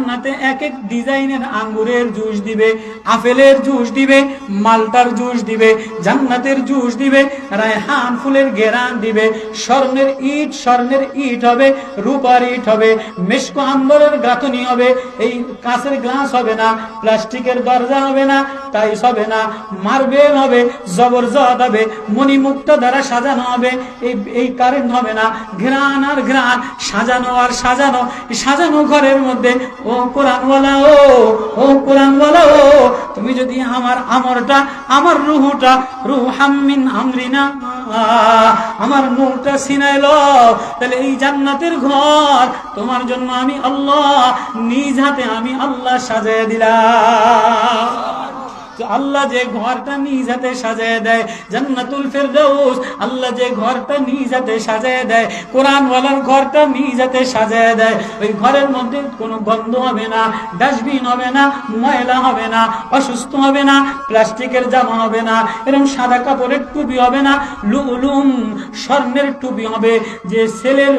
জান্নাতে এক এক ডিজাইনের আঙ্গুরের জুস দিবে, আপেলের জুস দিবে, মালটার জুস দিবে, জান্নাতের জুস দিবে, রায়হান ফুলের গেরান দিবে, স্বর্ণের ইট স্বর্ণের ইট হবে, রূপার ইট হবে, মেশকো আম্বরের গাঁথনি হবে, এই কাঁচের গ্লাস হবে না, প্লাস্টিকের দরজা হবে না টাইস হবে না, মার্বেল হবে জবরজত হবে মণিমুক্ত দ্বারা সাজানো হবে, এই এই কারেন্ট হবে না, ঘ্রাণ আর ঘ্রাণ, সাজানো আর সাজানো সাজানো ঘরের মধ্যে ও ও ও তুমি যদি আমার আমরটা, আমার রুহুটা, রুহ হামিন আমরিনা, আমার নূরটা সিনাইল তাহলে এই জান্নাতের ঘর তোমার জন্য আমি আল্লাহ, নিজ হাতে আমি আল্লাহ সাজায় দিলাম। আল্লাহ যে ঘরটা নিজ হাতে সাজায় দেয়, জান্নাতুল ফেরদৌস আল্লাহ যে ঘরটা নিজ হাতে সাজায় দেয় কোরআন ওয়ালার ঘরটা নিজ হাতে সাজায় দেয়। ওই ঘরের মধ্যে কোনো গন্ধ হবে না, ডাস্টবিন হবে না, ময়লা হবে না, অসুস্থ হবে না, প্লাস্টিকের জামা হবে না, এরকম সাদা কাপড়ের টুপি হবে না, লুলুম স্বর্ণের টুপি হবে। যে ছেলের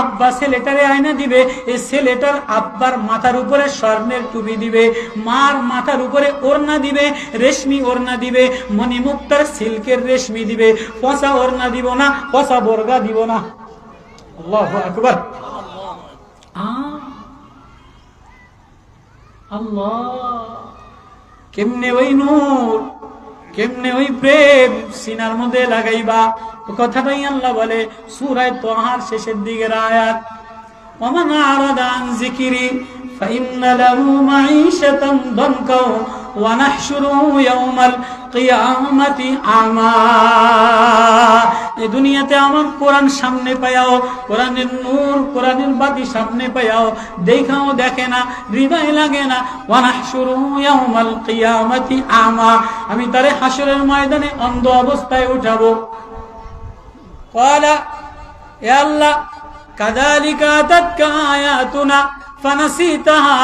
আব্বা ছেলেটারে আয়না দিবে এই ছেলেটার আব্বার মাথার উপরে স্বর্ণের টুপি দিবে, মার মাথার উপরে ওড়না দিবে, রেশমি ওড়না দিবে, মণিমুক্তার সিল্কের রেশমি দিবে, পচা ওড়না দিব না, পচা বর্গা দিব না। কেমনে ওই নূর, কেমনে ওই প্রেম, সিনার মধ্যে লাগাইবা। কথাটাই আল্লাহ বলে সুরায় তোহার শেষের দিকের আয়াত ومن أعرض عن ذكري فإن له معيشة ضنكا ونحشره يوم القيامة أعمى এই দুনিয়াতে আমার কোরআন সামনে পায়াও কোরআনের নূর কোরআনের বাতি সামনে পায়াও দেখাও দেখে না হৃদয় লাগে না ওয়ানাহশুরু ইয়াউমাল কিয়ামাতি আমা আমি তারে হাসরের ময়দানে অন্ধ অবস্থায় উঠাবো কলা এ আল্লাহ কাদালিকা তাতকা আয়াতুনা ফানাসিতাহা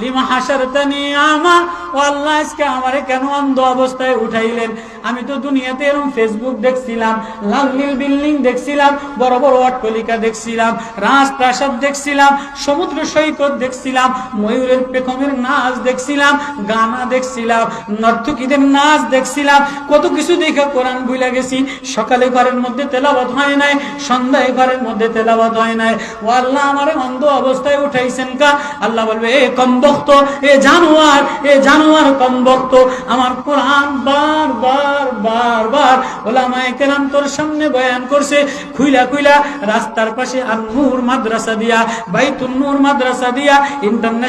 লিমা হাসারতানি আমা ও আল্লাহ আজকে আমারে কেন অন্ধ অবস্থায় উঠাইলেন? আমি তো দুনিয়াতে এরকম ফেসবুক দেখছিলাম, লাল নীল বিল্ডিং দেখছিলাম, বড় বড় অট্টলিকা দেখছিলাম রাজপ্রাসাদ দেখছিলাম, সমুদ্র সৈকত দেখছিলাম, ময়ূরের পেখমের নাচ দেখছিলাম, গানা দেখছিলাম, নর্তকীদের নাচ দেখছিলাম, কত কিছু দেখে কোরআন ভুলে গেছি। সকালে ঘরের মধ্যে তেলাবাদ হয় নাই, সন্ধ্যায় ঘরের মধ্যে তেলাবাদ হয় নাই। ও আল্লাহ আমার অন্ধ অবস্থায় উঠাইছেন কা? আল্লাহ বলবে, এ কম বক্ত এ জানোয়ার এ জানোয়ার কম বক্ত আমার কোরআন বার বার বার বার ওলামায়ে কেরাম তোর সামনে বয়ান করছে, খুইলা খুইলা রাস্তার পাশে আর নূর মাদ্রাসা দিয়া, বাইতুল নূর মাদ্রাসা দিয়া, ইন্টারন্যাশনাল